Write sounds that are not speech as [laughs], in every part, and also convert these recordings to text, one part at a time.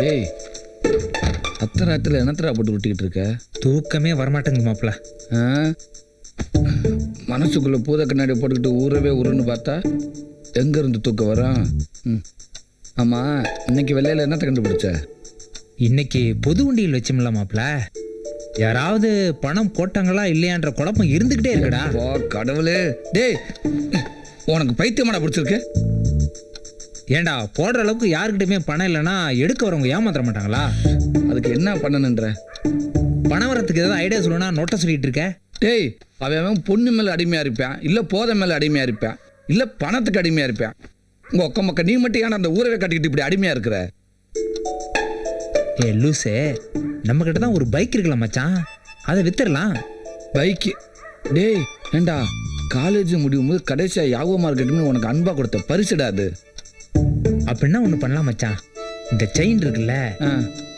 ஏய் அத்தராத்துல என்னத்தரா போட்டு விட்டுக்கிட்டு இருக்க? தூக்கமே வரமாட்டேங்குது மாப்பிள. ஆ? மனசுக்குள்ள பூத கண்ணாடி போட்டுக்கிட்டு ஊறவே ஊருன்னு பார்த்தா எங்க இருந்து தூக்கம் வரும்? ம். ஆமா இன்னைக்கு வெள்ளையில என்னத்தை கண்டுபிடிச்ச? இன்னைக்கு பொது உண்டியல் வச்சோம்ல மாப்பிள. யாராவது பணம் போட்டாங்களா இல்லையான்ற குழப்பம் இருந்துகிட்டே இருக்குடா. வா கடவுளே. டேய் உனக்கு பைத்தியமாடா பிடிச்சிருக்கு. ஏன்டா போடுற அளவுக்கு யாருக்கிட்டயுமே பணம் இல்லைன்னா எடுக்க வரவங்க ஏமாத்திர மாட்டாங்களா? அதுக்கு என்ன பண்ணணுன்ற? பணம் வரத்துக்கு ஏதாவது ஐடியா சொல்லணும்னா நோட்டை சொல்லிட்டு இருக்க. டேய் அவன் அவன் பொண்ணு மேல அடிமையா இருப்பான். இல்ல போதை மேல அடிமையா இருப்பான். இல்ல பணத்துக்கு அடிமையா இருப்பான். உங்க ஒக்க மக்க நீ மட்டும் ஏன் அந்த ஊரவே கட்டிக்கிட்டு இப்படி அடிமையா இருக்கிற? ஏ லூசே நம்ம கிட்ட தான் ஒரு பைக் இருக்குல்ல மச்சான். அதை வித்துடலாம். பைக்கு டேய் ஏண்டா காலேஜ் முடியும் போது கடைசியா யாவோ மார்க்கெட்டுன்னு உனக்கு அன்பா கொடுத்த பரிசுடா அது. அப்படின்னா ஒன்று பண்ணலாம் மச்சான். இந்த செயின் இருக்குல்ல.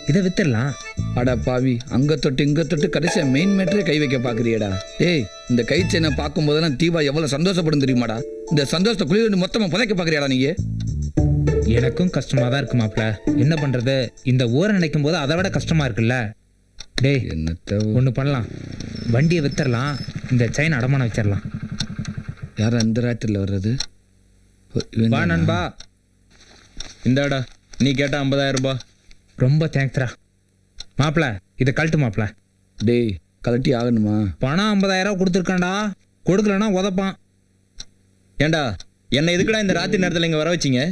இதை வித்துடலாம். அட பாவி அங்க தொட்டு இங்க தொட்டு கடைசியா மெயின் மேட்டரே கை வைக்க பாக்குறியேடா. டேய் இந்த கை செயினை பார்க்கும் போதெல்லாம் தீபா எவ்வளவு சந்தோஷப்படும் தெரியுமாடா? இந்த சந்தோஷத்தை குளிர் மொத்தமா புதைக்க பாக்குறியாடா நீ எனக்கும் கஷ்டமா தான் இருக்கு மாப்ள என்ன பண்றது? இந்த ஊரை நினைக்கும் போது அதை விட கஷ்டமா இருக்குல்ல. டேய் என்னத்த ஒன்று பண்ணலாம். வண்டியை வித்துடலாம். இந்த செயின் அடமானம் வச்சிடலாம். யார் அந்த ராத்திரில வர்றது? வா? நண்பா. இந்தாடா நீ கேட்ட ஐம்பதாயிரம் ரூபாய். ரொம்ப தேங்க்ஸ்ரா. மாப்ள இதை கழட்டு மாப்ள டேய் கலட்டி ஆகணுமா? பணம் ஐம்பதாயிரம் கொடுத்துருக்கான்டா. கொடுக்கலன்னா உதப்பான். ஏண்டா என்னை எதுக்குடா இந்த ராத்திரி நேரத்தில் இங்கே வர வச்சீங்க?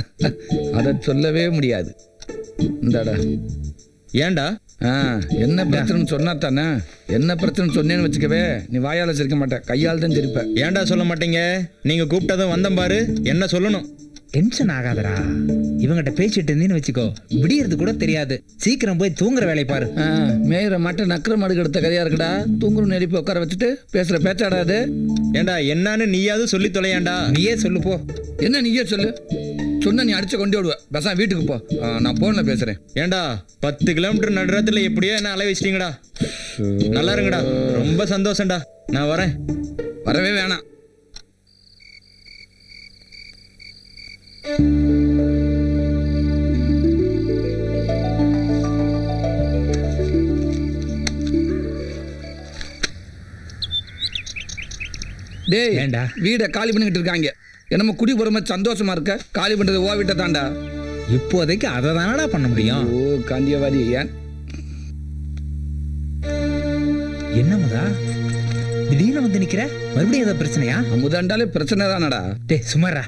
[laughs] அதை சொல்லவே முடியாது. இந்தாடா. ஏன்டா ஆ என்ன பிரச்சனைன்னு சொன்னா தானே? என்ன பிரச்சனை சொன்னேன்னு வச்சுக்கவே நீ வாயால சிரிக்க மாட்ட. கையால் தான் சிரிப்ப. ஏன்டா சொல்ல மாட்டீங்க? நீங்கள் கூப்பிட்டதும் வந்தேன் பாரு. என்ன சொல்லணும்? டென்ஷன் ஆகாதடா. இவங்கிட்ட பேசிட்டு இருந்தீன்னு வச்சுக்கோ. விடியறது கூட தெரியாது. சீக்கிரம் போய் தூங்குற வேலையை பாரு. ஆ, மேயிற மாட்டை நக்கிற மாடு எடுத்த கதையா இருக்குடா. தூங்குறன்னு எழுப்பி உட்கார வச்சுட்டு பேசுற பேச்சாடா அது? ஏன்டா என்னன்னு நீயாவது சொல்லி தொலையாண்டா? நீயே சொல்லு போ. என்ன நீயே சொல்லு? சொன்னா நீ அடிச்சு கொண்டு விடுவ. பசங்க வீட்டுக்கு போ. நான் போன்ல பேசுறேன். ஏன்டா பத்து கிலோமீட்டர் நடுறத்துல எப்படியோ என்ன அலை வச்சிட்டீங்கடா? நல்லா இருங்கடா. ரொம்ப சந்தோஷம்டா. நான் வரேன். வரவே வேணாம். டேய் ஏன்டா? வீடை காலி பண்ணிக்கிட்டு இருக்காங்க. என்னமோ குடி போகிற சந்தோஷமா இருக்க? காலி பண்றது ஓ வீட்டை தாண்டா இப்போதைக்கு அதை தானடா பண்ண முடியும்? ஓ காந்தியவாதி ஏன் என்ன முதா? திடீர்னு வந்து நிக்கிற? மறுபடியும் ஏதாவது பிரச்சனையா? அமுதாண்டாலே பிரச்சனை தானடா. டேய் சுமாரா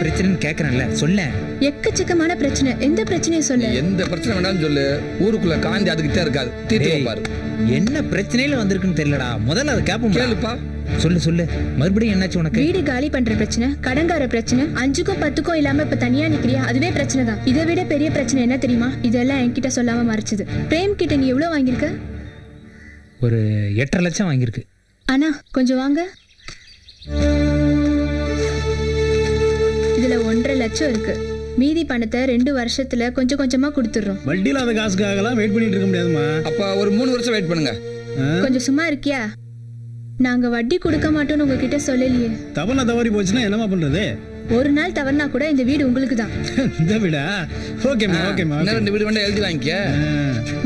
பிரச்சனைன்னு கேக்குறேன்ல சொல்ல. எக்கச்சக்கமான பிரச்சனை. எந்த பிரச்சனையும் சொல்லு? எந்த பிரச்சனை வேணாலும் சொல்லு. ஊருக்குள்ள காந்தி அதுக்கிட்டே இருக்காது தீர்த்து வைப்பாரு. என்ன பிரச்சனையில வந்திருக்குன்னு தெரியலடா. முதல்ல அதை கேப்போம் கேளுப்பா. சொல்லு சொல்லு. மறுபடியும் என்னாச்சு உனக்கு? வீடு காலி பண்ற பிரச்சனை கடன்கார பிரச்சனை அஞ்சுக்கும் பத்துக்கும் இல்லாம இப்ப தனியா நிக்கிறியா? அதுவே பிரச்சனை தான். இதை விட பெரிய பிரச்சனை என்ன தெரியுமா? இதெல்லாம் என்கிட்ட சொல்லாம மறைச்சது. பிரேம் கிட்ட நீ எவ்வளவு வாங்கியிருக்க? ஒரு எட்டரை லட்சம் வாங்கியிருக்கு. அண்ணா கொஞ்சம் வாங்க. ஒன்றரை லட்சம் இருக்கு. மீதி பணத்தை ரெண்டு வருஷத்துல கொஞ்சம் கொஞ்சமா கொடுத்துடுறோம். வட்டி இல்லாத காசுக்காகலாம் வெயிட் பண்ணிட்டு இருக்க முடியாதுமா அப்ப ஒரு மூணு வருஷம் வெயிட் பண்ணுங்க. கொஞ்சம் சும்மா இருக்கியா? நாங்க வட்டி கொடுக்க மாட்டோம்னு உங்ககிட்ட சொல்லலையே. தவறுனா தவறி போச்சுன்னா என்னமா பண்றது? ஒரு நாள் தவறுனா கூட இந்த வீடு உங்களுக்கு தான் இந்த விடா? ஓகேம்மா ஓகேம்மா இன்னும் ரெண்டு வீடு வேண்டாம் எழுதி வாங்கிக்க.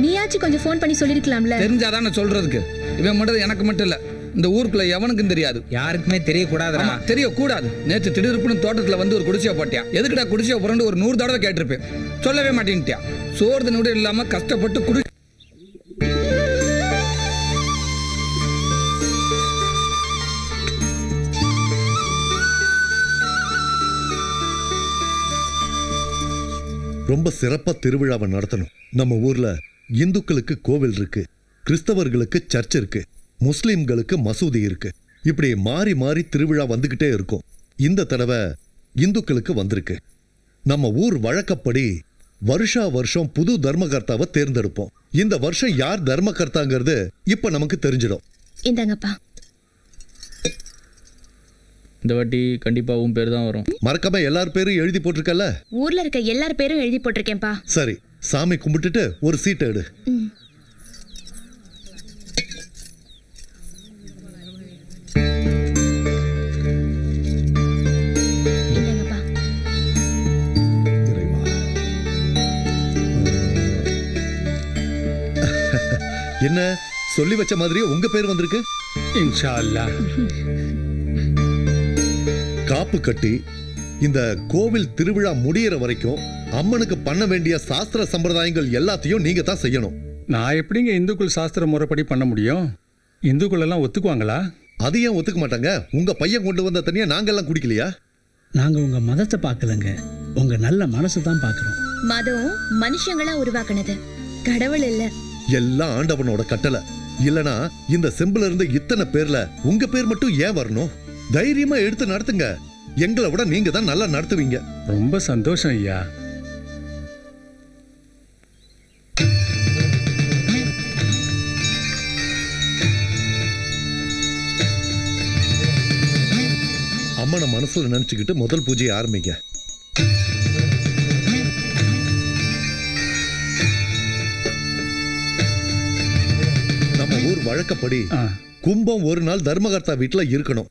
நீயாச்சும் கொஞ்சம் ஃபோன் பண்ணி சொல்லிருக்கலாம்ல. தெரிஞ்சாதான் நான் சொல்றதுக்கு. இவன் மட்டும் எனக்கு மட்டும் இல்ல. இந்த ஊருக்குள்ள எவனுக்கும் தெரியாது. யாருக்குமே தெரியக்கூடாதுடா. ஆமா தெரியக்கூடாது. நேற்று திடீர்னு தோட்டத்துல வந்து ஒரு குடிசையை போட்டியா? எதுக்குடா குடிசையை புரண்டு ஒரு நூறு தடவை கேட்டிருப்பேன். சொல்லவே மாட்டேன்ட்டியா சோறு கூட இல்லாம கஷ்டப்பட்டு குடி ரொம்ப சிறப்பா திருவிழாவை நடத்தணும். நம்ம ஊர்ல இந்துக்களுக்கு கோவில் இருக்கு கிறிஸ்தவர்களுக்கு சர்ச் இருக்கு. முஸ்லிம்களுக்கு மசூதி இருக்கு. இப்படி மாறி மாறி திருவிழா வந்துகிட்டே இருக்கும். இந்த தடவை இந்துக்களுக்கு வந்திருக்கு. நம்ம ஊர் வழக்கப்படி வருஷா வருஷம் புது தர்மகர்த்தாவை தேர்ந்தெடுப்போம். இந்த வருஷம் யார் தர்மகர்த்தாங்கிறது இப்ப நமக்கு தெரிஞ்சிடும். இந்தாங்கப்பா. இந்த வாட்டி கண்டிப்பாக உன் பேர் தான் வரும். மறக்காம எல்லார் பேரும் எழுதி போட்டிருக்கல ஊர்ல இருக்க எல்லார் பேரும் எழுதி போட்டிருக்கேன்ப்பா. சரி சாமி கும்பிட்டுட்டு ஒரு சீட்டை எடு. என்ன? சொல்லி வச்ச மாதிரியே உங்க பேர் வந்திருக்கு? இன்ஷா அல்லாஹ் காப்பு கட்டி இந்த கோவில் திருவிழா முடியிற வரைக்கும் அம்மனுக்கு பண்ண வேண்டிய சாஸ்திர சம்பிரதாயங்கள் எல்லாத்தையும் நீங்க தான் செய்யணும். நான் எப்படிங்க இந்துக்கள் சாஸ்திர முறைப்படி பண்ண முடியும்? இந்துக்கள் எல்லாம் ஒத்துக்குவாங்களா? அது ஏன் ஒத்துக்க மாட்டாங்க? உங்க பையன் கொண்டு வந்த தனியா நாங்கெல்லாம் குடிக்கலையா? நாங்க உங்க மதத்தை பார்க்கலங்க. உங்க நல்ல மனசு தான் பார்க்குறோம். மதம் மனுஷங்களா உருவாக்குனது. கடவுள் இல்ல. எல்லாம் ஆண்டவனோட கட்டளை. இல்லனா இந்த செம்புல இருந்து இத்தனை பேர்ல உங்க பேர் மட்டும் ஏன் வரணும்? தைரியமா எடுத்து நடத்துங்க. எங்களை விட நீங்க தான் நல்லா நடத்துவீங்க. ரொம்ப சந்தோஷம் ஐயா. அம்மனை மனசுல நினைச்சுக்கிட்டு முதல் பூஜையை ஆரம்பிங்க. ஊர் வழக்கப்படி கும்பம் ஒரு நாள் தர்மகர்த்தா வீட்டுல இருக்கணும்.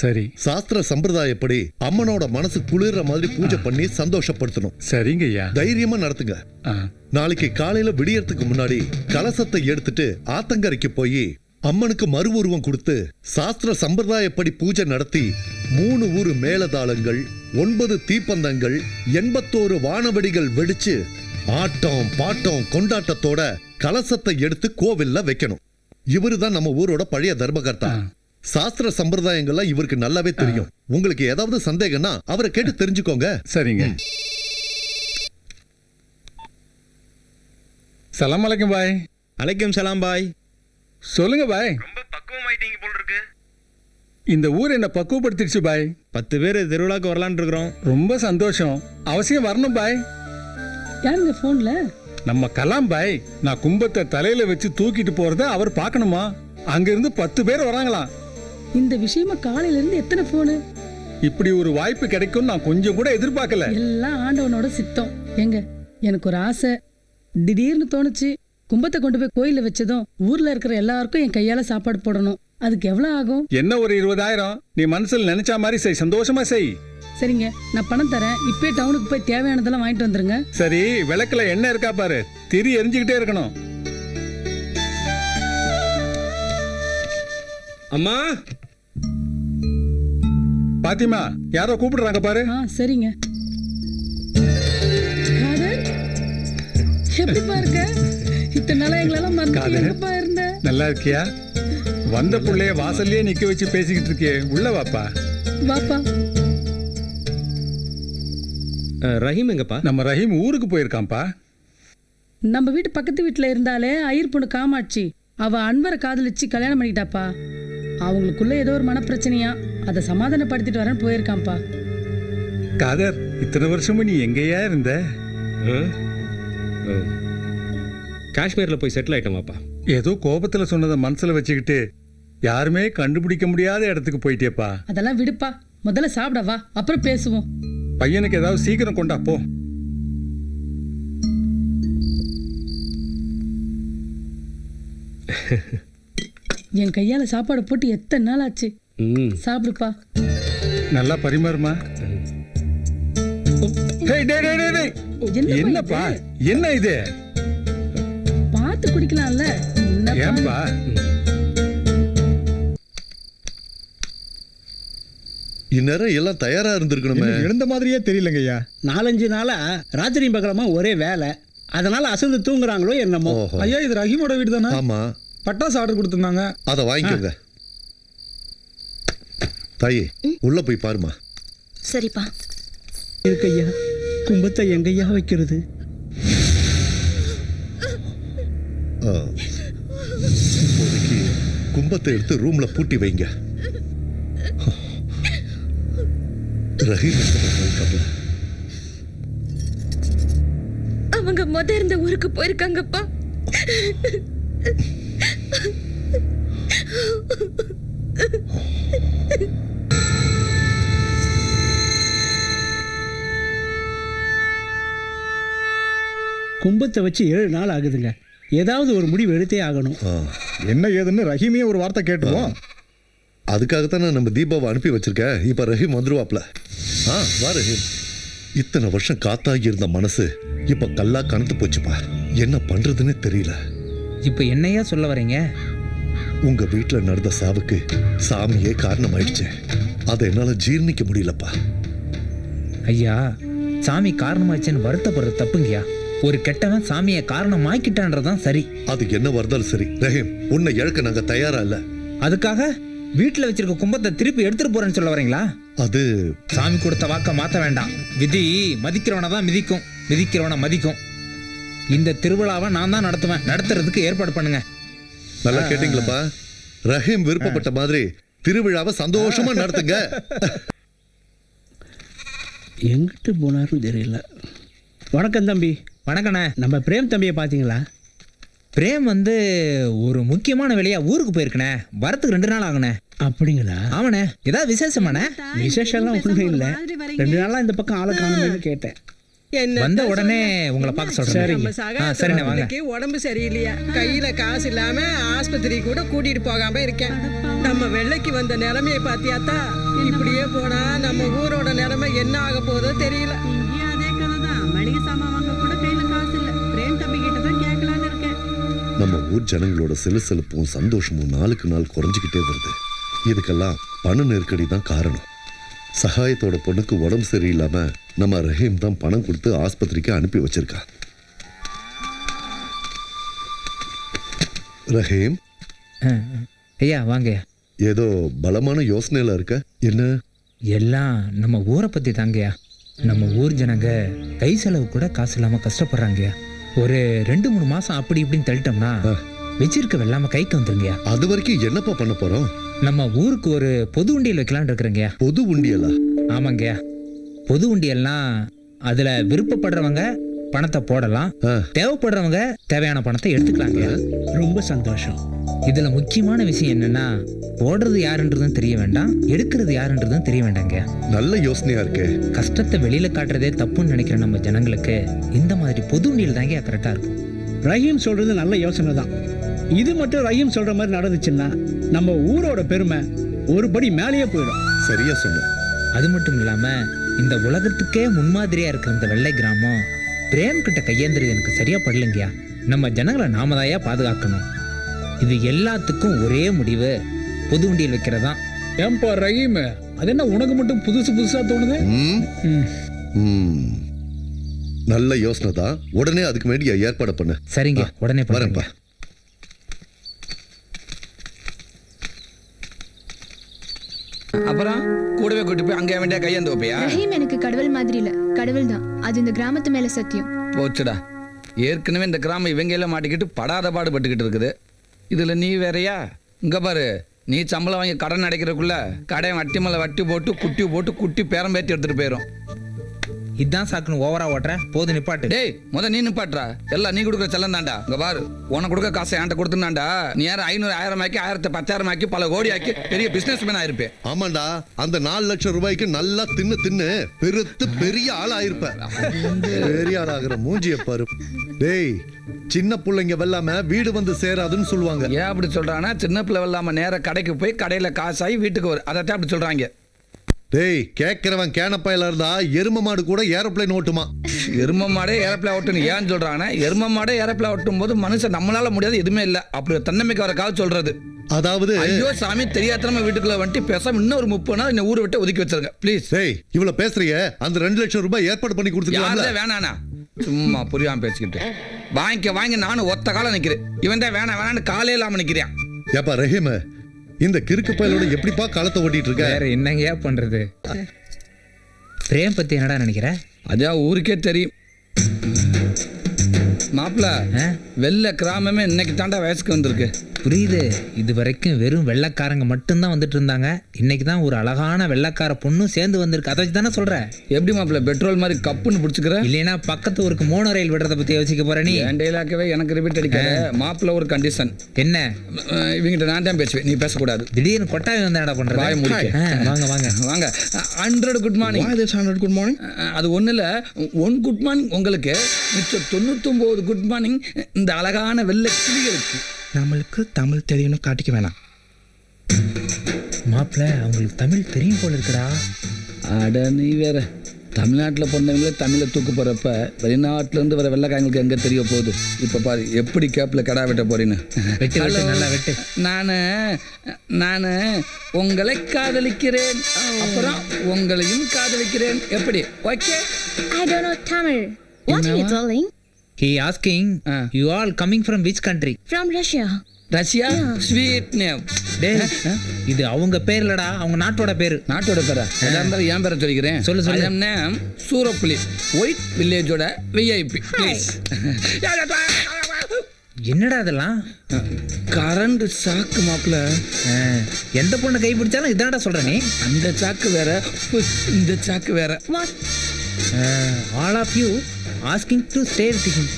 சரி. சாஸ்திர சம்பிரதாயப்படி அம்மனோட மனசு குளிர்ற மாதிரி பூஜை பண்ணி சந்தோஷப்படுத்தணும். சரிங்க ஐயா. தைரியமா நடத்துங்க. நாளைக்கு காலையில விடியறதுக்கு முன்னாடி கலசத்தை எடுத்துட்டு ஆத்தங்கரைக்கு போய் அம்மனுக்கு மறு உருவம் கொடுத்து சாஸ்திர சம்பிரதாயப்படி பூஜை நடத்தி மூணு ஊரு மேலதாளங்கள் ஒன்பது தீப்பந்தங்கள் எண்பத்தோரு வானவெடிகள் வெடிச்சு ஆட்டம் பாட்டம் கொண்டாட்டத்தோட கலசத்தை எடுத்து கோவில்ல வைக்கணும். இவரு தான் நம்ம ஊரோட பழைய தர்மகர்த்தா. சாஸ்திர சம்பிரதாயங்கள்லாம் இவருக்கு நல்லாவே தெரியும். உங்களுக்கு ஏதாவது சந்தேகம்னா அவரை கேட்டு தெரிஞ்சுக்கோங்க. சரிங்க. சலாம் அலைக்கும் பாய். அலைக்கும் சலாம் பாய். சொல்லுங்க பாய். ரொம்ப பக்குவமாயிட்டீங்க போல் இருக்கு இந்த ஊர் என்ன பக்குவப்படுத்திடுச்சு பாய். பத்து பேர் திருவிழாக்கு வரலான்னு இருக்கிறோம் ரொம்ப சந்தோஷம். அவசியம் வரணும் பாய். யாருங்க போன்ல நம்ம கலாம் பாய் நான் கும்பத்தை தலையில வச்சு தூக்கிட்டு போறத அவர் பார்க்கணுமா? அங்கிருந்து பத்து பேர் வராங்களாம். இந்த விஷயமா காலையில இருந்து எத்தனை போனு இப்படி ஒரு வாய்ப்பு கிடைக்கும் நான் கொஞ்சம் கூட எதிர்பார்க்கல. எல்லாம் ஆண்டவனோட சித்தம். எங்க? எனக்கு ஒரு ஆசை. திடீர்னு தோணுச்சு. கும்பத்தை கொண்டு போய் கோயில்ல வச்சதும் ஊர்ல இருக்கிற எல்லாருக்கும் என் கையால சாப்பாடு போடணும். அதுக்கு எவ்வளவு ஆகும்? என்ன ஒரு இருபதாயிரம்? நீ மனசுல நினைச்ச மாதிரி செய் சந்தோஷமா செய். சரிங்க நான் பணம் தரேன். இப்பே டவுனுக்கு போய் தேவையானதெல்லாம் வாங்கிட்டு வந்துருங்க. சரி விளக்குல எண்ணெய் இருக்கா பாரு. திரி எரிஞ்சுக்கிட்டே இருக்கணும். அம்மா? பாத்திமா யாரோ கூப்பிடுறாங்க பாரு. ஆ சரிங்க. காதர், எப்படிப்பா இருக்க இத்தனை நாளா எங்களெல்லாம் மறந்து காதர். எங்கப்பா இருந்த? நல்லா இருக்கியா? வந்த புள்ளைய வாசல்லயே நிக்க வச்சு பேசிக்கிட்டு இருக்கே. உள்ள வாப்பா. வாப்பா. ரஹீம் எங்கப்பா? நம்ம ரஹீம் ஊருக்கு போயிருக்கான்ப்பா. நம்ம வீட்டு பக்கத்து வீட்டுல இருந்தாலே ஐயர் பொண்ணு காமாட்சி அவ அன்வரை காதலிச்சு கல்யாணம் பண்ணிட்டாப்பா. அவங்களுக்குள்ள ஏதோ ஒரு மனப்பிரச்சனையா அதை சமாதானப்படுத்திட்டு வரேன்னு போயிருக்கான்ப்பா. காதர் இத்தனை வருஷமும் நீ எங்கேயா இருந்த? காஷ்மீர்ல போய் செட்டில் ஆயிட்டோமாப்பா. ஏதோ கோபத்துல சொன்னதை மனசுல வச்சுக்கிட்டு யாருமே கண்டுபிடிக்க முடியாத இடத்துக்கு போயிட்டேப்பா. அதெல்லாம் விடுப்பா. முதல்ல சாப்பிட வா அப்புறம் பேசுவோம். பையனுக்கு ஏதாவது சீக்கிரம் கொண்டா போ. என் கையால சாப்பாடு போட்டு எத்தனை நாள் ஆச்சு? ம். சாப்பிடுப்பா. நல்லா பரிமாறுமா. என்னப்பா? என்ன இது? பார்த்து குடிக்கலாம்ல? ஏன்பா? இந்நேரம் எல்லாம் தயாரா இருந்திருக்கணுமே. எழுந்த மாதிரியே தெரியலங்க ஐயா. நாலஞ்சு நாளா ராத்திரி பகலமா ஒரே வேலை. அதனால அசந்து தூங்குறாங்களோ என்னமோ. ஓஹோ. ஐயா இது ரஹீமோட வீடு தானே ஆமா. பட்டாசு ஆர்டர் கொடுத்துருந்தாங்க. அத வாங்கிக்கோங்க. தாயே உள்ள போய் பாருமா சரிப்பா. இருக்கு ஐயா? கும்பத்தை எங்கய்யா வைக்கிறது? ஆ. இப்போதைக்கு கும்பத்தை எடுத்து ரூம்ல பூட்டி வைங்க. ரஹீம் போயிருக்காப்ல? அவங்க முத இருந்த ஊருக்கு போயிருக்காங்கப்பா கும்பத்தை வச்சு ஏழு நாள் ஆகுதுங்க ஏதாவது ஒரு முடிவு எடுத்தே ஆகணும். என்ன ஏதுன்னு ரஹீமே ஒரு வார்த்தை கேட்டுருவோம் அதுக்காகத்தான் நான் நம்ம தீபாவை அனுப்பி வச்சிருக்கேன். இப்ப ரஹீம் வந்துருவாப்ல. ஆ வா ரஹீம். இத்தனை வருஷம் காத்தாகி இருந்த மனசு இப்ப கல்லா கனத்து போச்சுப்பா என்ன பண்றதுன்னே தெரியல. இப்போ என்னையா சொல்ல வரீங்க? உங்க வீட்டுல நடந்த சாவுக்கு சாமியே காரணமாயிடுச்சு. அதை என்னால ஜீர்ணிக்க முடியலப்பா. ஐயா சாமி காரணமாச்சுன்னு வருத்தப்படுறது தப்புங்கய்யா. ஒரு கெட்டவன் சாமியை காரணமாக்கிட்டான்றதான் சரி. அது என்ன வருதாலும் சரி. ரஹீம் உன்னை இழக்க நாங்க தயாரா இல்ல. அதுக்காக? வீட்டில் வச்சிருக்க கும்பத்தை திருப்பி எடுத்துட்டு போறேன்னு சொல்ல வரீங்களா? அது சாமி கொடுத்த வாக்க மாத்த வேண்டாம். விதி மதிக்கிறவனை தான் மிதிக்கும். மிதிக்கிறவனை மதிக்கும். இந்த திருவிழாவை நான் தான் நடத்துவேன். நடத்துறதுக்கு ஏற்பாடு பண்ணுங்க. நல்லா கேட்டீங்களப்பா? ரஹீம் விருப்பப்பட்ட மாதிரி திருவிழாவை சந்தோஷமா நடத்துங்க. எங்கிட்டு போனாருன்னு தெரியல. வணக்கம் தம்பி. வணக்கண்ணே. நம்ம பிரேம் தம்பியை பார்த்தீங்களா? பிரேம் வந்து ஒரு முக்கியமான வேலையா ஊருக்கு போயிருக்கனே வரத்துக்கு ரெண்டு நாள் ஆகுனே அப்படிங்களா? ஆமாண்ணே. ஏதாவது விசேஷமாண்ணே? விசேஷம்லாம் ஒன்றும் இல்லை. ரெண்டு நாளாக இந்த பக்கம் ஆளை காணுமேனு கேட்டேன். வந்த உடனே உங்களை பார்க்க சொல்றேன். உடம்பு சரியில்லையா? கையில காசு இல்லாம ஆஸ்பத்திரி கூட கூட்டிட்டு போகாம இருக்கேன். நம்ம வெள்ளைக்கு வந்த நிலைமையை பாத்தியாத்தா இப்படியே போனா நம்ம ஊரோட நிலைமை என்ன ஆக போதோ தெரியல. நம்ம ஊர் ஜனங்களோட சிலுசிலுப்பும் சந்தோஷமும் நாளுக்கு நாள் குறைஞ்சிக்கிட்டே வருது. இதுக்கெல்லாம் பண நெருக்கடி தான் காரணம். சகாயத்தோட பொண்ணுக்கு உடம்பு சரியில்லாம நம்ம ரஹீம் தான் பணம் கொடுத்து ஆஸ்பத்திரிக்கு அனுப்பி வச்சிருக்கா. ரஹீம். ஐயா வாங்கய்யா ஏதோ பலமான யோசனையில இருக்க? என்ன? எல்லாம் நம்ம ஊரை பத்தி தாங்கய்யா. நம்ம ஊர் ஜனங்க கை செலவு கூட காசு இல்லாம கஷ்டப்படுறாங்கய்யா. ஒரு ரெண்டு மூணு மாசம் அப்படி இப்படின்னு தள்ளிட்டோம்னா வச்சிருக்க வெள்ளாம கைக்கு வந்துருங்கய்யா. அது வரைக்கும் என்னப்பா பண்ண போறோம்? நம்ம ஊருக்கு ஒரு பொது உண்டியல் வைக்கலாம்னு இருக்கிறேங்கய்யா. பொது உண்டியலா? ஆமாங்கய்யா. பொது உண்டியல்னா அதுல விருப்பப்படுறவங்க பணத்தை போடலாம். தேவைப்படுறவங்க தேவையான பணத்தை எடுத்துக்கலாங்கய்யா ரொம்ப சந்தோஷம். இதுல முக்கியமான விஷயம் என்னன்னா போடுறது யாருன்றதும் தெரிய வேண்டாம் எடுக்கிறது யாருன்றதும் தெரிய வேண்டாங்க. நல்ல யோசனையா இருக்கே. கஷ்டத்தை வெளியில காட்டுறதே தப்புன்னு நினைக்கிற நம்ம ஜனங்களுக்கு இந்த மாதிரி பொது உண்டியல் தாங்க கரெக்டா இருக்கும். ரஹீம் சொல்றது நல்ல யோசனை தான். இது மட்டும் ரஹீம் சொல்ற மாதிரி நடந்துச்சுன்னா நம்ம ஊரோட பெருமை ஒரு படி மேலேயே போயிடும். சரியா சொன்ன அது மட்டும் இல்லாம இந்த உலகத்துக்கே முன்மாதிரியா இருக்கிற இந்த வெள்ளை கிராமம் பிரேம் கிட்ட கையேந்துறது எனக்கு சரியா படலைங்கயா நம்ம ஜனங்களை நாம தாயா பாதுகாக்கணும். இது எல்லாத்துக்கும் ஒரே முடிவு. பொது உண்டியல் வைக்கிறதான் ஏன்பா ரஹீம்? அது என்ன உனக்கு மட்டும் புதுசு புதுசா தோணுது? ம்? ம். நல்ல யோசனை தான். உடனே அதுக்கு வேண்டிய ஏற்பாடு பண்ணு. சரிங்க உடனே வரேன்ப்பா. அப்புறம் கூடவே கூட்டி போய் அங்கே வேண்டிய கையேந்து வைப்பியா? ரஹீம் எனக்கு கடவுள் மாதிரி இல்ல. கடவுள் தான் அது இந்த கிராமத்து மேல சத்தியம். போச்சுடா. ஏற்கனவே இந்த கிராமம் இவங்க எல்லாம் மாட்டிக்கிட்டு படாத பாடுபட்டுக்கிட்டு இருக்குது. இதுல நீ வேறயா? இங்க பாரு. நீ சம்பளம் வாங்கி கடன் அடைக்கிறதுக்குள்ள கடையை வட்டி மேல வட்டி போட்டு குட்டி போட்டு குட்டி பேரம் பேத்தி எடுத்துட்டு போயிடும் இதான் சாக்குன்னு ஓவரா ஓட்டுற போது நிப்பாட்டு. டேய் முத நீ நிப்பாட்றா எல்லாம் நீ கொடுக்குற செல்லம் தாண்டா இங்க பாரு உனக்கு கொடுக்க காசை என்கிட்ட கொடுத்துனாண்டா நீ யாரும் ஐநூறு ஆயிரம் ஆக்கி ஆயிரத்தி பத்தாயிரம் ஆக்கி பல கோடி ஆக்கி பெரிய பிசினஸ் மேன் ஆயிருப்பேன். ஆமாண்டா அந்த நாலு லட்சம் ரூபாய்க்கு நல்லா தின்னு தின்னு பெருத்து பெரிய ஆள் ஆயிருப்ப. பெரிய ஆள் ஆகிற மூஞ்சிய பாரு. டேய் சின்ன பிள்ளைங்க வெல்லாம வீடு வந்து சேராதுன்னு சொல்லுவாங்க. ஏன் அப்படி சொல்றானா சின்ன பிள்ளை இல்லாம நேர கடைக்கு போய் கடையில காசாகி வீட்டுக்கு வரும் அதைத்தான் அப்படி சொல்றாங்க. டேய் கேட்கிறவன் கேனப்பாயில இருந்தா எரும மாடு கூட ஏரோப்ளேன் ஓட்டுமா? எரும மாடே ஏரப்பில் ஓட்டணும் ஏன்னு சொல்றாங்கன்னா எரும மாடே ஏரப்பில் ஓட்டும் போது மனுஷன் நம்மளால முடியாது எதுவுமே இல்லை. அப்படி தன்னம்பிக்கை வர கால சொல்றது. அதாவது ஐயோ சாமி தெரியாதனமா வீட்டுக்குள்ள வந்துட்டு பேசாம இன்னும் ஒரு முப்பது நாள் இந்த ஊரை விட்டு ஒதுக்கி வச்சிருங்க ப்ளீஸ் டேய் இவ்வளவு பேசுறிய அந்த ரெண்டு லட்சம் ரூபாய் ஏற்பாடு பண்ணி கொடுத்துருக்கலாம்ல? யாரே வேணாண்ணா சும்மா புரியாம பேசிக்கிட்டு. வாங்கிக்க வாங்கி நானும் ஒத்த காலம் நிக்கிறேன். இவன் தான் வேணாம் வேணான்னு காலே இல்லாம நிக்கிறேன். ஏப்பா ரஹீம் இந்த கிறுக்கு பயலோட எப்படிப்பா காலத்தை ஓட்டிட்டு இருக்க வேற என்னங்கயா பண்றது? பிரேம் பத்தி என்னடா நினைக்கிற? அதான் ஊருக்கே தெரியும். மாப்பிள்ள? வெள்ளை கிராமமே இன்னைக்கு தாண்டா வயசுக்கு வந்திருக்கு. புரியுது. இது வரைக்கும் வெறும் வெள்ளைக்காரங்க மட்டும்தான் வந்துட்டு இருந்தாங்க. இன்னைக்கு தான் ஒரு அழகான வெள்ளைக்கார பொண்ணும் சேர்ந்து வந்திருக்கு. அதை வச்சு தானே சொல்ற? எப்படி மாப்பிள்ள பெட்ரோல் மாதிரி கப்புன்னு பிடிச்சிக்கிற? இல்லைன்னா பக்கத்து ஊருக்கு மோனோ ரயில் விடுறத பத்தி யோசிக்க போற நீ? என் எனக்கு ரிப்பீட் அடிக்காத. மாப்பிள்ள ஒரு கண்டிஷன் என்ன? இவங்கிட்ட நான் தான் பேசுவேன். நீ பேசக்கூடாது. திடீர்னு கொட்டாவி வந்து வாயை முடிக்க. ஆ, வாங்க வாங்க. வாங்க. Hundred good morning hundred good morning அது ஒன்றும் இல்லை. ஒன் குட் மார்னிங் உங்களுக்கு. மிச்சம் தொண்ணூத்தொம்பது குட் மார்னிங் இந்த அழகான வெள்ளை கிளிகளுக்கு. நம்மளுக்கு தமிழ் தெரியும்னு காட்டிக்க வேணாம். மாப்பிள்ள அவங்களுக்கு தமிழ் தெரியும் போல இருக்குடா. அட நீ வேற. தமிழ்நாட்டில் பிறந்தவங்களே தமிழை தூக்கு போகிறப்ப வெளிநாட்டிலேருந்து வர வெள்ளைக்காரங்களுக்கு எங்கே தெரிய போகுது? இப்போ பாரு எப்படி கேப்பில் கடா வெட்ட போறீன்னு. வெட்டு, வெட்டு, நல்லா வெட்டு. நான் நான் உங்களை காதலிக்கிறேன். அப்புறம் உங்களையும் காதலிக்கிறேன். எப்படி? Okay I don't know Tamil. What are you darling he asking. You all coming from which country from Russia Russia sweet name day இது அவங்க பேர் இல்லடா அவங்க நாட்டோட பேரு. நாட்டோட பேரா? எதா இருந்தாலும் என் பேரை சொல்லிக்கிறேன். சொல்லு, சொல்லு. Name சூரப்புலி ஒயிட் வில்லேஜோட விஐபி ப்ளீஸ் என்னடா அதெல்லாம் கரண்ட் சாக்கு மாப்பிள்ள ஆ, எந்த பொண்ணை கை பிடிச்சாலும் இதானடா சொல்ற நீ. அந்த சாக்கு வேற இந்த சாக்கு வேற. What all of you asking to stay with him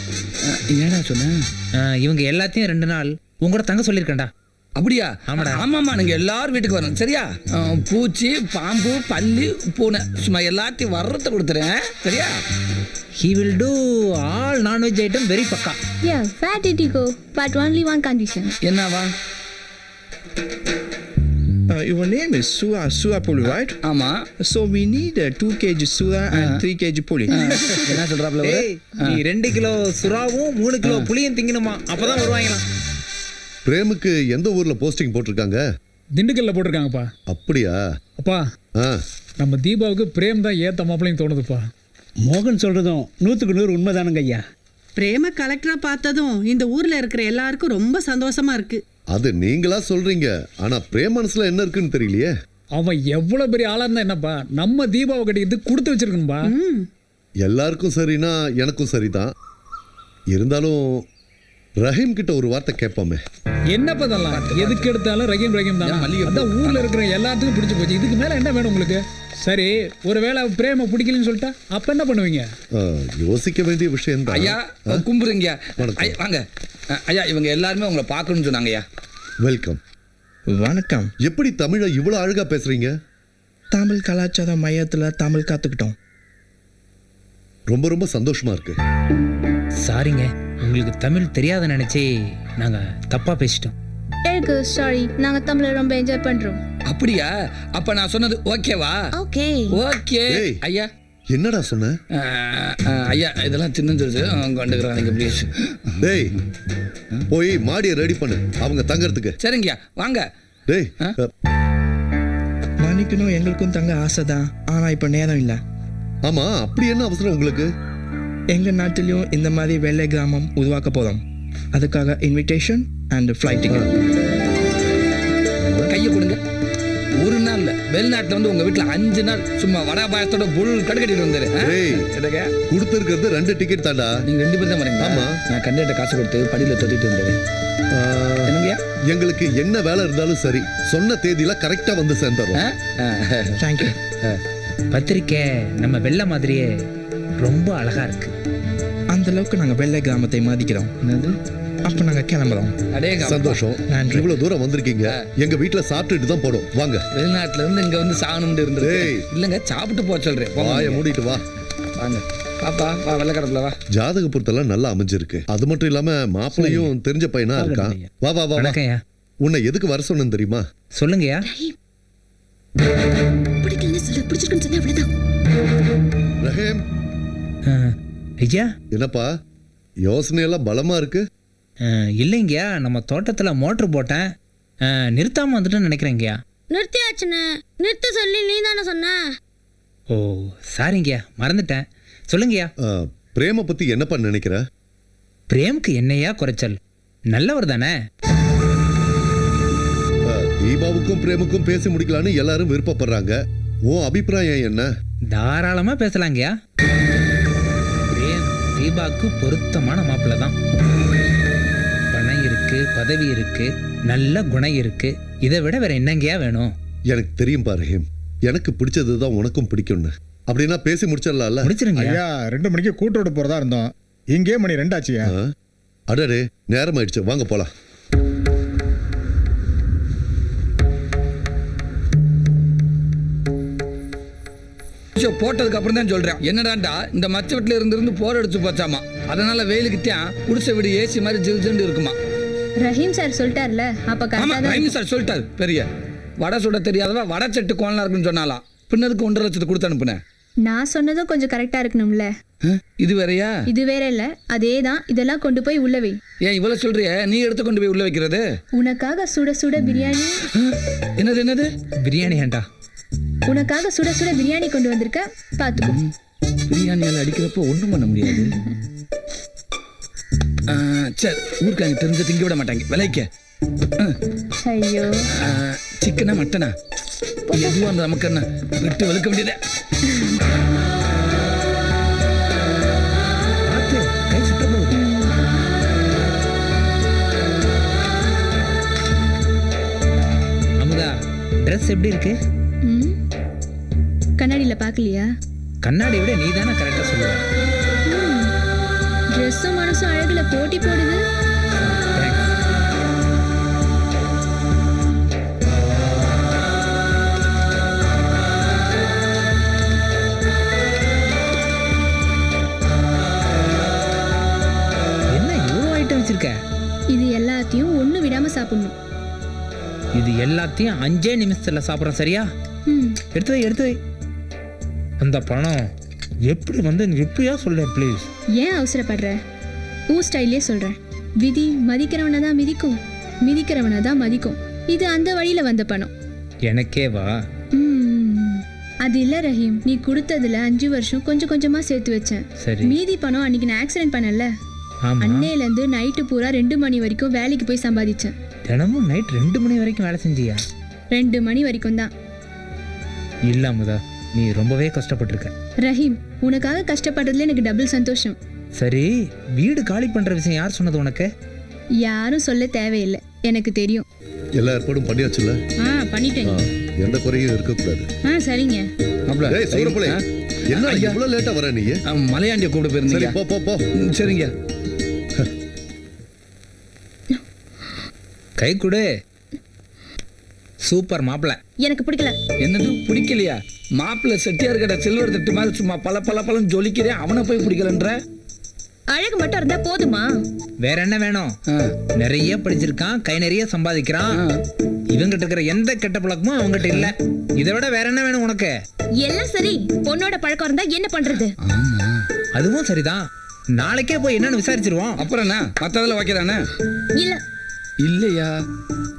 ஏடா சொன்ன? இவங்க எல்லாத்தையும் ரெண்டு நாள் உங்களோட தங்க சொல்லியிருக்கேன்டா. அப்படியா? ஆமாடா. ஆமாம்மா நீங்க எல்லாரும் வீட்டுக்கு வரணும் சரியா? பூச்சி பாம்பு பல்லி பூனை சும்மா எல்லாத்தையும் வர்றத கொடுத்துறேன். சரியா? He will do all nonveg item very பக்கா. Yeah, where did you go? But only one condition. என்னவா? Uh, your name is Sua Sua Puli, right? ஆமா. So we need uh, 2 kg Sua and 3 kg Puli. என்ன சொல்றாப்ல? ஏய் நீ ரெண்டு kilo சுறாவும் மூணு kilo புளியும் திங்கணுமா? அப்பதான் வருவாங்களாம் பிரேமுக்கு எந்த ஊர்ல போஸ்டிங் போட்டிருக்காங்க? திண்டுக்கல்ல போட்டிருக்காங்கப்பா. அப்படியா? அப்பா நம்ம தீபாவுக்கு பிரேம் தான் ஏத்த மாப்பிளையும் தோணுதுப்பா. மோகன் சொல்றதும் நூற்றுக்கு நூறு உண்மைதானுங்க ஐயா பிரேம கலெக்டரா பார்த்ததும் இந்த ஊர்ல இருக்கிற எல்லாருக்கும் ரொம்ப சந்தோஷமா இருக்கு. அது நீங்களா சொல்றீங்க. ஆனா பிரேம் மனசுல என்ன இருக்குன்னு தெரியலையே. அவன் எவ்வளவு பெரிய ஆளா இருந்தா என்னப்பா? நம்ம தீபாவை கட்டிக்கிட்டு கொடுத்து வச்சிருக்கணும்பா. எல்லாருக்கும் சரினா எனக்கும் சரிதான். இருந்தாலும் ரஹீம் கிட்ட ஒரு வார்த்தை கேட்போமே. என்னப்பா இதெல்லாம்? எதுக்கு எடுத்தாலும் ரகீம் ரகீம் தான்? அதான் ஊர்ல இருக்கிற எல்லாத்துக்கும் பிடிச்சு போச்சு. இதுக்கு மேல என்ன வேணும் உங்களுக்கு? சரி ஒருவேளை பிரேம பிடிக்கலன்னு சொல்லிட்டா அப்ப என்ன பண்ணுவீங்க? யோசிக்க வேண்டிய விஷயம் ஐயா தான் கும்பிடுங்க. ஐயா, வாங்க. அஹ், ஐயா இவங்க எல்லாருமே உங்களை பார்க்கணும்னு சொன்னாங்க ஐயா வெல்கம். வணக்கம். எப்படி தமிழை இவ்வளவு அழகா பேசுறீங்க? தமிழ் கலாச்சார மையத்தில் தமிழ் கற்றுக்கிட்டோம் ரொம்ப ரொம்ப சந்தோஷமா இருக்கு. சாரிங்க உங்களுக்கு தமிழ் தெரியாத நினைச்சே நாங்க தப்பா பேசிட்டோம். எனக்கு சாரி நாங்க தமிழை ரொம்ப என்ஜாய் பண்றோம். அப்படியா? அப்ப நான் சொன்னது ஓகேவா ஓகே ஓகே. ஐயா என்னடா சொன்ன? ஐயா இதெல்லாம் சின்னஞ்சிருச்சு கொண்டுக்கிறாங்க ப்ளீஸ் டேய் போய் மாடியை ரெடி பண்ணு. அவங்க தங்கறதுக்கு. சரிங்கய்யா வாங்க. டேய் மன்னிக்கணும் எங்களுக்கும் தங்க ஆசை தான் ஆனால் இப்போ நேரம் இல்லை. ஆமா அப்படி என்ன அவசரம் உங்களுக்கு? எங்கள் நாட்டிலையும் இந்த மாதிரி வெள்ளை கிராமம் உருவாக்க போகிறோம் அதுக்காக இன்விடேஷன் அண்ட் ஃப்ளைட் டிக்கெட் கையை கொடுங்க. ஒரு நாள் வெளிநாட்டுல வந்து உங்க வீட்டுல அஞ்சு நாள் சும்மா வடா பாயத்தோட புல் கடுக்கட்டிட்டு வந்தாரு. கொடுத்துருக்கிறது ரெண்டு டிக்கெட் தாண்டா நீங்க ரெண்டு பேரும் தான் வரீங்க ஆமா. நான் கண்டிட்ட காசு கொடுத்து படியில தொட்டிட்டு வந்தாரு எங்களுக்கு என்ன வேலை இருந்தாலும் சரி சொன்ன தேதியில கரெக்டா வந்து? ஆ. தேங்க்யூ பத்திரிக்கை நம்ம வெள்ளை மாதிரியே ரொம்ப அழகா இருக்கு. அந்த அளவுக்கு நாங்கள் வெள்ளை கிராமத்தை மதிக்கிறோம். என்னது? அப்போ நாங்கள் கிளம்புறோம். சந்தோஷம். நன்றி. இவ்வளவு தூரம் வந்திருக்கீங்க. எங்க வீட்டுல சாப்பிட்டுட்டு தான் போடும் வாங்க. வெளிநாட்டுல இருந்து இங்க வந்து சாகணும்னு இருந்தது ஏய். இல்லங்க சாப்பிட்டு போக சொல்றேன். போங்க. வாயை. மூடிட்டு வா. வாங்க. பாப்பா வா வெள்ளக்கடப்புல வா. ஜாதக பொருத்தெல்லாம் நல்லா அமைஞ்சிருக்கு. அது மட்டும் இல்லாம மாப்பிள்ளையும் தெரிஞ்ச பையனா இருக்கான். வா வா வா உன்னை எதுக்கு வர தெரியுமா? சொன்னா ரஹீம். ஆ, ஐயா என்னப்பா? யோசனை எல்லாம் பலமா இருக்கு. இல்லைங்கய்யா நம்ம தோட்டத்துல மோட்டர் போட்டேன். ஆ, நிறுத்தாம வந்துட்டேன்னு நினைக்கிறேங்கய்யா நிறுத்தியாச்சுன்னு. நிறுத்த சொல்லி நீ தானே சொன்ன? ஓ சாரிங்கய்யா மறந்துட்டேன். சொல்லுங்கய்யா. பிரேம பத்தி என்னப்பா நினைக்கிற? பிரேம்க்கு என்னையா குறைச்சல்? நல்லவர் தானே? தீபாவுக்கும் பிரேமுக்கும் பேசி முடிக்கலான்னு எல்லாரும் விருப்பப்படுறாங்க. உன் அபிப்பிராயம் என்ன? தாராளமா பேசலாங்கய்யா. பிரேம் தீபாக்கு பொருத்தமான மாப்பிள்ளை தான் இருக்கு பதவி இருக்கு நல்ல குணம் இருக்கு. இதை விட வேற என்னங்கய்யா வேணும்? எனக்கு தெரியும் பா ரஹீம். எனக்கு பிடிச்சதுதான் உனக்கும் பிடிக்கும்னு. அப்படின்னா பேசி முடிச்சிடலாம்ல? முடிச்சிருங்கய்யா ஐயா ரெண்டு மணிக்கு கூட்டோடு போறதா இருந்தோம். இங்கே மணி ரெண்டாச்சியா? ஆ? அடடே நேரம் ஆயிடுச்சு வாங்க போலாம். ஐயோ, போட்டதுக்கு அப்புறம் தான் சொல்றேன். என்னடாண்டா இந்த மச்ச வீட்டுல இருந்து இருந்து போர் அடிச்சு போச்சாமா? அதனால வெயிலுக்கு தான் குடிசை வீடு ஏசி மாதிரி ஜில் ஜில்னு இருக்குமா? ரஹீம் சார் சொல்லிட்டார்ல அப்ப ஆமா கரெக்டா தான் ரைம் சார் சொல்லிட்டாரு பெரிய. வடை சுட தெரியாதவா வடை செட்டு கோலனா இருக்குன்னு சொன்னாலாம். பின்னதுக்கு ஒன்றரை லட்சத்து கொடுத்து அனுப்புனேன்? நான் சொன்னதும் கொஞ்சம் கரெக்டா இருக்கணும்ல. ஆ, இது வேறயா? இது வேற இல்ல அதே தான் இதெல்லாம் கொண்டு போய் உள்ள வை. ஏன் இவ்வளவு சொல்றிய? நீ எடுத்து கொண்டு போய் உள்ள வைக்கிறது? உனக்காக சுட சுட பிரியாணி. ஆ, என்னது என்னது? பிரியாணி ஏன்டா? உனக்காக சுட சுட பிரியாணி கொண்டு வந்திருக்க பாத்துக்கோ. பிரியாணியால் அடிக்கிறப்போ ஒன்றும் பண்ண முடியாது. சரி ஊருக்காங்க தெரிஞ்ச திங்க விட மாட்டாங்க. விலைக்க. ஐயோ. சிக்கனா மட்டனா? எதுவாக அந்த நமக்கு என்ன? விட்டு வெளுக்க வேண்டியதே. ட்ரெஸ் எப்படி இருக்கு? கண்ணாடியில பார்க்கலையா? கண்ணாடி விட நீ தானே கரெக்டாக சொல்லுவ. ட்ரெஸ்ஸும் மனசும் அழகுல போட்டி போடுது. இது எல்லாத்தையும் ஒண்ணு விடாம சாப்பிடணும். இது எல்லாத்தையும் அஞ்சே நிமிஷத்துல சாப்பிட்றோம் சரியா? எடுத்து எடுத்து அந்த பணம் எப்படி வந்து எப்படியா சொல்ல ப்ளீஸ் ஏன் அவசரப்படுற? ஊ ஸ்டைல்லே சொல்றேன். விதி மதிக்கிறவனை தான் மிதிக்கும். மிதிக்கிறவனை தான் மதிக்கும். இது அந்த வழியில வந்த பணம். எனக்கே வா. ம், அது இல்ல ரஹீம். நீ கொடுத்ததுல அஞ்சு வருஷம் கொஞ்சம் கொஞ்சமா சேர்த்து வச்சேன். சரி. மீதி பணம் அன்னைக்கு நான் ஆக்சிடென்ட் பண்ணல ஆமா. அன்னையில இருந்து நைட்டு பூரா ரெண்டு மணி வரைக்கும் வேலைக்கு போய் சம்பாதிச்சேன். தினமும் நைட் ரெண்டு மணி வரைக்கும் வேலை செஞ்சியா? ரெண்டு மணி வரைக்கும் தான். இல்ல அமுதா நீ ரொம்பவே கஷ்டப்பட்டிருக்க. ரஹீம் உனக்காக கஷ்டப்படுறதுல எனக்கு டபுள் சந்தோஷம். சரி வீடு காலி பண்ற விஷயம் யார் சொன்னது உனக்கு? யாரும் சொல்ல தேவையில்லை. எனக்கு தெரியும். எல்லா ஏற்பாடும் பண்ணியாச்சுல்ல? ஆ பண்ணிட்டேங்க. எந்த குறையும் இருக்கக்கூடாது. ஆ சரிங்க. ஏய்? என்ன. இவ்வளவு லேட்டா வர நீ? மலையாண்டிய கூப்பிட்டு சரி போயிருந்தீங்க போ போ போ. ம், சரிங்க. கை கொடு. சூப்பர் மாப்பிள. எனக்கு பிடிக்கல. என்னது? பிடிக்கலையா? மாப்பிள்ளை செட்டியார் கடை சில்வர் தட்டு மாதிரி சும்மா பல பல பழம் ஜொலிக்கிறேன் அவனை போய் பிடிக்கலன்ற? அழகு மட்டும் இருந்தா போதுமா? வேற என்ன வேணும்? நிறைய படிச்சிருக்கான் கை நிறைய சம்பாதிக்கிறான். இவங்கிட்ட இருக்கிற எந்த கெட்ட பழக்கமும் அவங்ககிட்ட இல்ல. இதை விட வேற என்ன வேணும் உனக்கு? எல்லாம் சரி. பொண்ணோட பழக்கம் இருந்தா என்ன பண்றது? ஆமா. அதுவும் சரிதான். நாளைக்கே போய் என்னன்னு விசாரிச்சிருவோம். அப்புறம் என்ன? மற்றதில் வைக்கிறானே இல்ல. இல்லையா?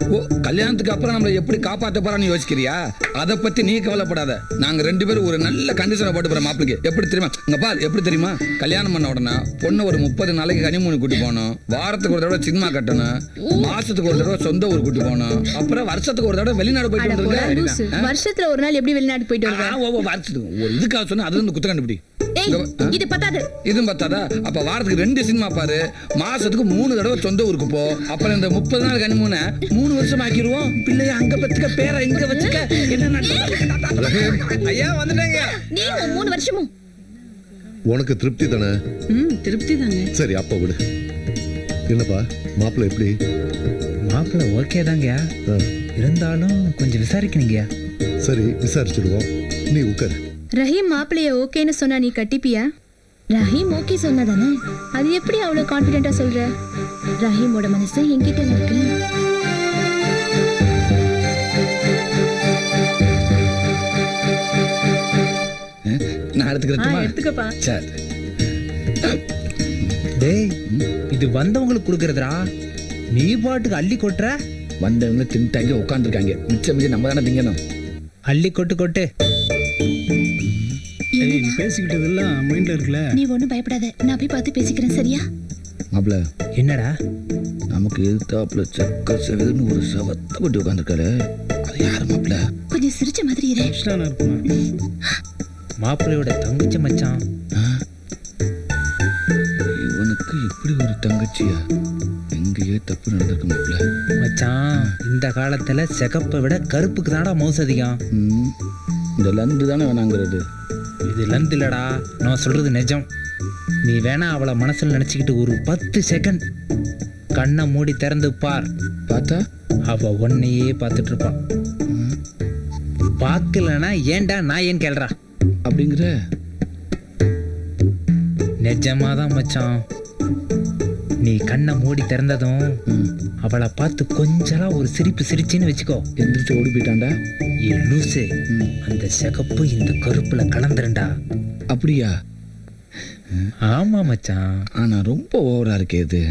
ஓ கல்யாணத்துக்கு அப்புறம் நம்மளை எப்படி காப்பாற்ற போறான்னு யோசிக்கிறியா? அதை பத்தி நீ கவலைப்படாத. நாங்க ரெண்டு பேரும் ஒரு நல்ல கண்டிஷனை போட்டு போறோம் மாப்பிளைக்கு எப்படி தெரியுமா? இங்க பார் எப்படி தெரியுமா? கல்யாணம் பண்ண உடனே பொண்ணு ஒரு முப்பது நாளைக்கு கனிமூணு கூட்டி போகணும். வாரத்துக்கு ஒரு தடவை சினிமா கட்டணும். மாசத்துக்கு ஒரு தடவை சொந்த ஊர் கூட்டி போகணும். அப்புறம் வருஷத்துக்கு ஒரு தடவை வெளிநாடு போயிட்டு வந்துருக்க. வருஷத்துல ஒரு நாள் எப்படி வெளிநாட்டுக்கு போயிட்டு ஓ, வருஷத்துக்கு ஒரு இதுக்காக சொன்னா அது வந்து குத்த கண்டுபிடி. இது பத்தாது. இதுவும் பார்த்தாதா அப்ப வாரத்துக்கு ரெண்டு சினிமா பாரு. மாசத்துக்கு மூணு தடவை சொந்த ஊருக்கு போ. அப்புறம் இந்த முப்பது நாள் கனிமூனை மூணு வருஷம் ஆக்கிடுவோம் பிள்ளைய அங்க பத்துக்க பேரை இங்க வச்சுக்க. என்ன? ஐயா வந்துட்டாங்க. நீ உன் மூணு வருஷமும். உனக்கு திருப்தி தானே? ம் திருப்தி தாங்க சரி அப்ப விடு. என்னப்பா மாப்பிள்ளை எப்படி? மாப்பிள்ள ஓகே தாங்க. இருந்தாலும் கொஞ்சம் விசாரிக்கணுங்கய்யா. சரி விசாரிச்சிடுவோம். நீ உட்காரு. ரஹீம் மாப்பிளைய ஓகேன்னு சொன்னா நீ கட்டிப்பியா? ரஹீம் ஓகே சொன்னதானே? அது எப்படி அவ்வளவு கான்பிடென்ட்டா சொல்ற? ரஹீமோட மனசு என்கிட்ட இருக்கு. நான் எடுத்துக்கிறேன் எடுத்துக்கப்பா. சரி. டேய் இது வந்தவங்களுக்கு கொடுக்கறதுடா. நீ பாட்டுக்கு அள்ளி கொட்டுற? வந்தவங்க தின்ட்டாங்க உட்காந்துருக்காங்க மிச்சம் மிச்சம் நம்ம தானே திங்கணும். அள்ளி கொட்டு கொட்டு. ஏய், நீ பேசிக்கிட்டதெல்லாம் மைண்ட்ல இருக்குல்ல? நீ ஒண்ணும் பயப்படாத. நான் போய் பார்த்து பேசிக்கிறேன் சரியா? மாப்பிள. என்னடா? நமக்கு எதிர்த்தாப்புல செக்க செவதுன்னு ஒரு சவத்தை போட்டு உட்காந்துருக்காரு அது யாரு மாப்பிள? கொஞ்சம் சிரிச்ச மாதிரி இரு. மாப்பிள்ளையோட தங்கச்சி மச்சான். இவனுக்கு இப்படி ஒரு தங்கச்சியா? எங்கேயே தப்பு நடந்திருக்கு மாப்பிள. மச்சான் இந்த காலத்துல சிகப்பை விட கருப்புக்கு தான்டா மவுசு அதிகம். ம், இந்த லந்து தானே வேணாங்கிறது. இது லந்து இல்லடா. நான் சொல்றது நிஜம். நீ வேணா அவளை மனசுல நினைச்சுக்கிட்டு ஒரு பத்து செகண்ட் கண்ணை மூடி திறந்து பார். பார்த்தா? அவ உன்னையே பார்த்துட்டு இருப்பான் பார்க்கலனா ஏன்டா நான் ஏன் கேள்றா? அப்படிங்கிற? நிஜமாதான் மச்சான். நீ கண்ணை மூடி திறந்ததும் அவளை பார்த்து கொஞ்சலாம் ஒரு சிரிப்பு சிரிச்சின்னு வச்சுக்கோ. எந்திரிச்சு ஓடி போயிட்டான்டா. ஏ லூசு அந்த சிகப்பு இந்த கருப்புல கலந்துருண்டா. அப்படியா? ஆமா மச்சான். ஆனா ரொம்ப ஓவரா இருக்கே இது.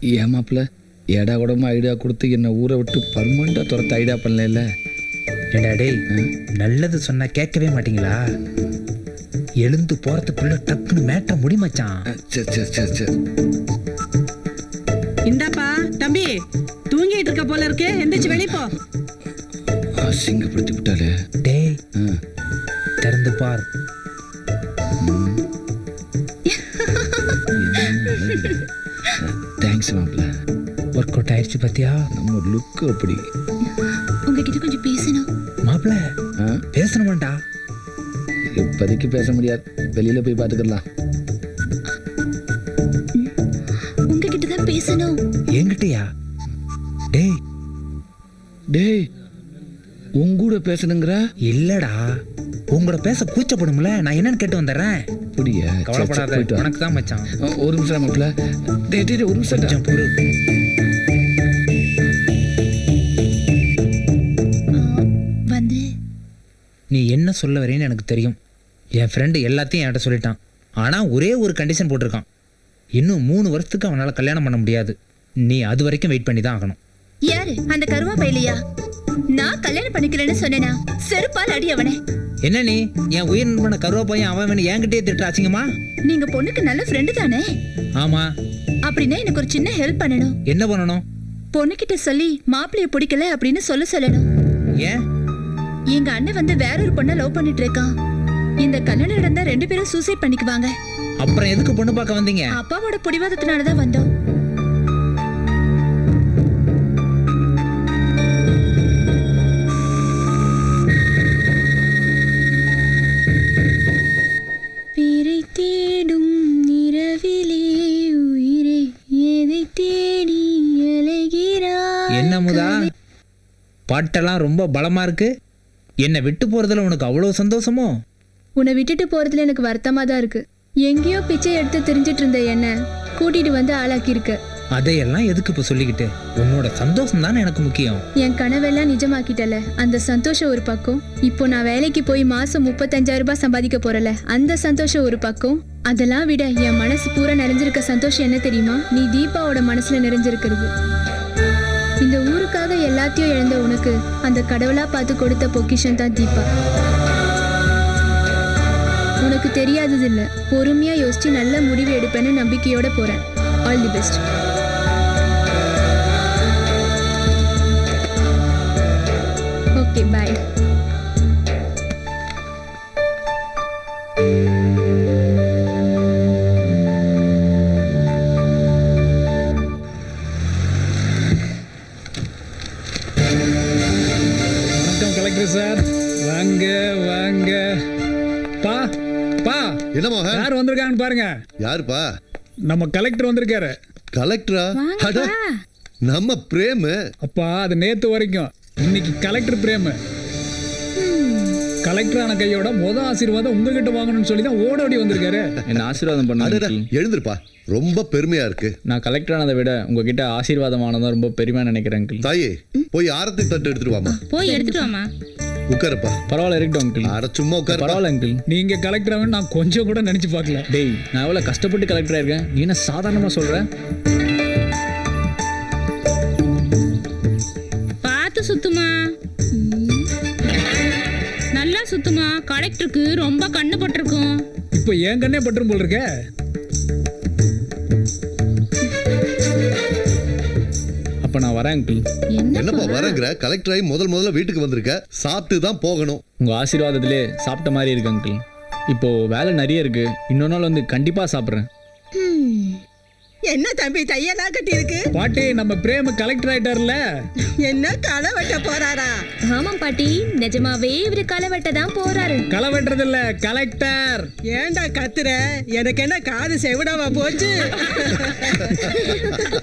ஏமாப்ல ஏடா கூடமா ஐடியா கொடுத்து என்ன ஊரை விட்டு பர்மனண்டா துரத்த ஐடியா பண்ணல ஏண்டா டேய் நல்லது சொன்னா கேட்கவே மாட்டீங்களா? எழுந்து போறதுக்குள்ள டக்குன்னு மேட்ட முடி மச்சான். சரி சரி சரி சரி இந்தாப்பா தம்பி தூங்கிட்டு இருக்க போல இருக்கு. எந்திரிச்சு வெளிய போ. அசிங்கப்படுத்தி விட்டாலே டேய். திறந்து பார். தேங்க்ஸ் மாப்ள ஒர்க் அவுட் ஆயிடுச்சு பாத்தியா? நம்ம லுக்கு அப்படி. உங்ககிட்ட கொஞ்சம் பேசணும்? பேசணுமாண்டா இப்போதைக்கு பேச முடியாது. வெளியில போய் பார்த்துக்கலாம். உங்ககிட்ட தான் பேசணும். என்கிட்டயா? டேய். டேய் உன் கூட பேசணுங்கிற? இல்லடா. உங்களோட பேச கூச்சப்படும்ல? நான் என்னன்னு கேட்டு வந்துடுறேன். அப்படியா? கவலைப்படாத. உனக்கு தான் மச்சான். ஒரு நிமிஷம் மாப்ள டேய் டேய் டேய், ஒரு நிமிஷம் கொஞ்சம் பொறு. வந்து. நீ என்ன சொல்ல வரேன்னு எனக்கு தெரியும். என் ஃப்ரெண்டு எல்லாத்தையும் என்கிட்ட சொல்லிட்டான். ஆனால் ஒரே ஒரு கண்டிஷன் போட்டிருக்கான். இன்னும் மூணு வருஷத்துக்கு அவனால் கல்யாணம் பண்ண முடியாது. நீ அது வரைக்கும் வெயிட் பண்ணி தான் ஆகணும். யாரு? அந்த கருவா பையலையா? நான் கல்யாணம் பண்ணிக்கலன்னு சொன்னேனா? செருப்பால் அடி அவனே. என்ன நீ? என் உயிர் நண்பன கருவா பையன் அவன் வேணும் என்கிட்டயே திட்டுற அசிங்கமா? நீங்க பொண்ணுக்கு நல்ல ஃப்ரெண்டு தானே? ஆமாம் அப்படின்னா எனக்கு ஒரு சின்ன ஹெல்ப் பண்ணணும். என்ன பண்ணணும்? பொண்ணுகிட்ட சொல்லி மாப்பிளைய பிடிக்கல அப்படின்னு சொல்ல சொல்லணும். ஏன்? எங்க அண்ணன் வந்து வேற ஒரு பொண்ணை லவ் பண்ணிட்டு இருக்கான். இந்த கல்யாணம் நடந்தா ரெண்டு பேரும் சூசைட் பண்ணிக்குவாங்க. அப்புறம் எதுக்கு பொண்ணு பார்க்க வந்தீங்க? அப்பாவோட பிடிவாதத்தினாலதான் வந்தோம். பிறை தேடும் நிறவிலே உயிரை எதை தேடி அலைகிறாய்? என்ன முதா? பாட்டெல்லாம் ரொம்ப பலமா இருக்கு. என்னை விட்டு போறதுல உனக்கு அவ்வளோ சந்தோஷமோ? உன்னை விட்டுட்டு போறதுல எனக்கு வருத்தமா தான் இருக்கு. எங்கேயோ பிச்சை எடுத்து தெரிஞ்சிட்டு இருந்த என்ன கூட்டிட்டு வந்து ஆளாக்கியிருக்க. அதையெல்லாம் எதுக்கு இப்போ சொல்லிக்கிட்டு? உன்னோட சந்தோஷம் தானே எனக்கு முக்கியம். என் கனவெல்லாம் நிஜமாக்கிட்டல. அந்த சந்தோஷம் ஒரு பக்கம். இப்போ நான் வேலைக்கு போய் மாசம் முப்பத்தஞ்சாயிரம் ரூபாய் சம்பாதிக்க போறல அந்த சந்தோஷம் ஒரு பக்கம். அதெல்லாம் விட என் மனசு பூரா நிறைஞ்சிருக்க சந்தோஷம் என்ன தெரியுமா? நீ தீபாவோட மனசுல நிறைஞ்சிருக்கிறது. இந்த ஊருக்காக எல்லாத்தையும் இழந்த உனக்கு அந்த கடவுளா பார்த்து கொடுத்த பொக்கிஷன் தான் தீபா. உனக்கு தெரியாதது இல்லை பொறுமையாக யோசித்து நல்ல முடிவு எடுப்பேன்னு நம்பிக்கையோட போகிறேன் all the best okay bye பாருங்க. யாருப்பா? நம்ம கலெக்டர் வந்திருக்காரு. கலெக்டரா? அட, நம்ம பிரேமு. அப்பா அது நேத்து வரைக்கும். இன்னைக்கு கலெக்டர் பிரேமு. கலெக்டர் ஆன கையோட முத ஆசீர்வாதம் உங்ககிட்ட வாங்கணும்னு சொல்லி தான் ஓடோடி வந்திருக்காரு. என்ன ஆசீர்வாதம் பண்ண எழுந்திருப்பா. ரொம்ப பெருமையா இருக்கு. நான் கலெக்டர் ஆனதை விட உங்ககிட்ட ஆசீர்வாதம் ஆனதான் ரொம்ப பெருமையா நினைக்கிறேன் அங்கிள். தாயே போய் ஆரத்தி தட்டு எடுத்துட்டு வாமா போய் எடுத்துட்டு வாமா உட்காருப்பா. பரவாயில்ல இருக்கட்டும் அங்கிள் அட சும்மா உட்காரு பரவாயில்ல அங்கிள் நீங்க கலெக்டர் ஆகணும் நான் கொஞ்சம் கூட நினைச்சு பார்க்கல. டேய் நான் எவ்வளோ கஷ்டப்பட்டு கலெக்டர் ஆயிருக்கேன் நீ என்ன சாதாரணமாக சொல்ற? பார்த்து சுத்துமா. நல்லா சுத்துமா. கலெக்டருக்கு ரொம்ப கண்ணு பட்டிருக்கும். இப்போ என் கண்ணே பட்டுரும் போல் இருக்க. அப்போ நான் வரேன் அங்கிள் என்னப்பா வரங்கிற? கலெக்டர் ஆகி முதல் முதல்ல வீட்டுக்கு வந்திருக்க. சாப்பிட்டு தான் போகணும். உங்கள் ஆசீர்வாதத்திலே சாப்பிட்ட மாதிரி இருக்கு அங்கிள் இப்போ வேலை நிறைய இருக்கு. இன்னொரு நாள் வந்து கண்டிப்பாக சாப்பிட்றேன். என்ன தம்பி தையெல்லாம் கட்டி இருக்கு பாட்டி நம்ம பிரேம கலெக்டர் ஆயிட்டார்ல. என்ன களை வெட்ட போறாரா? ஆமாம் பாட்டி நிஜமாவே இவரு களை வெட்ட தான் போறாரு. களை வெட்டுறது இல்ல கலெக்டர் ஏன்டா கத்துற? எனக்கு என்ன காது செவிடாவா போச்சு?